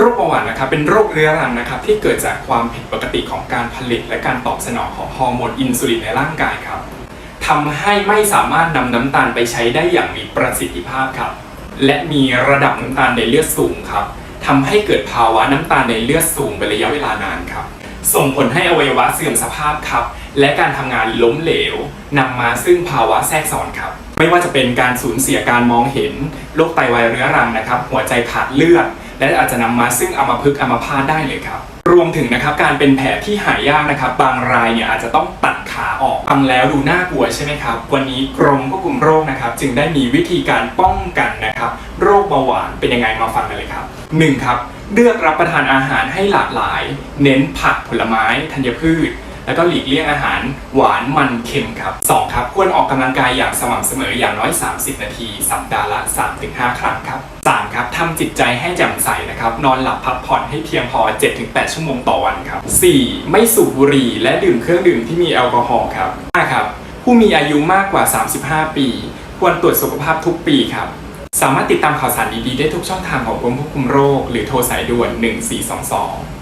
โรคเบาหวานนะครับเป็นโรคเรื้อรังนะครับที่เกิดจากความผิดปกติของการผลิต และการตอบสนองของฮอร์โมนอินซูลินในร่างกายครับทำให้ไม่สามารถนำน้ำตาลไปใช้ได้อย่างมีประสิทธิภาพครับ และมีระดับน้ำตาลในเลือดสูงครับทำให้เกิดภาวะน้ำตาลในเลือดสูงเป็นระยะเวลานานครับ ส่งผลให้อวัยวะเสื่อมสภาพครับ และการทำงานล้มเหลวนำมาซึ่งภาวะแทรกซ้อนครับ ไม่ว่าจะเป็นการสูญเสียการมองเห็นโรคไตวายเรื้อรังนะครับ หัวใจขาดเลือด และอาจจะนำมาซึ่งอัมพฤกษ์อัมพาตได้เลยครับ รวมถึงนะครับการเป็นแผลที่หายากนะครับ บางรายเนี่ยอาจจะต้องตัดขาออกฟังแล้วดูน่ากลัวใช่ไหมครับ วันนี้กรมควบคุมโรคนะครับ จึงได้มีวิธีการป้องกันนะครับ โรคเบาหวานเป็นยังไงมาฟังกันเลยครับ 1. ครับเลือกรับประทานอาหารให้หลากหลาย เน้นผักผลไม้ธัญพืชแล้วก็หลีกเลี่ยงอาหารหวานมันเค็มครับ 2. ครับควรออกกำลังกายอย่างสม่ำเสมออย่างน้อย 30 นาที สัปดาห์ละ 3-5 ครั้งครับ 3. ครับ ทำจิตใจให้แจ่มใสนะครับ นอนหลับพักผ่อนให้เพียงพอ 7-8 ชั่วโมงต่อวันครับ 4. ไม่สูบบุหรี่และดื่มเครื่องดื่มที่มีแอลกอฮอล์ครับ 5. ครับ ผู้มีอายุมากกว่า 35 ปี ควรตรวจสุขภาพทุกปีครับ สามารถติดตามข่าวสารดีๆ ได้ทุกช่องทางของกรมควบคุมโรค หรือโทรสายด่วน 1422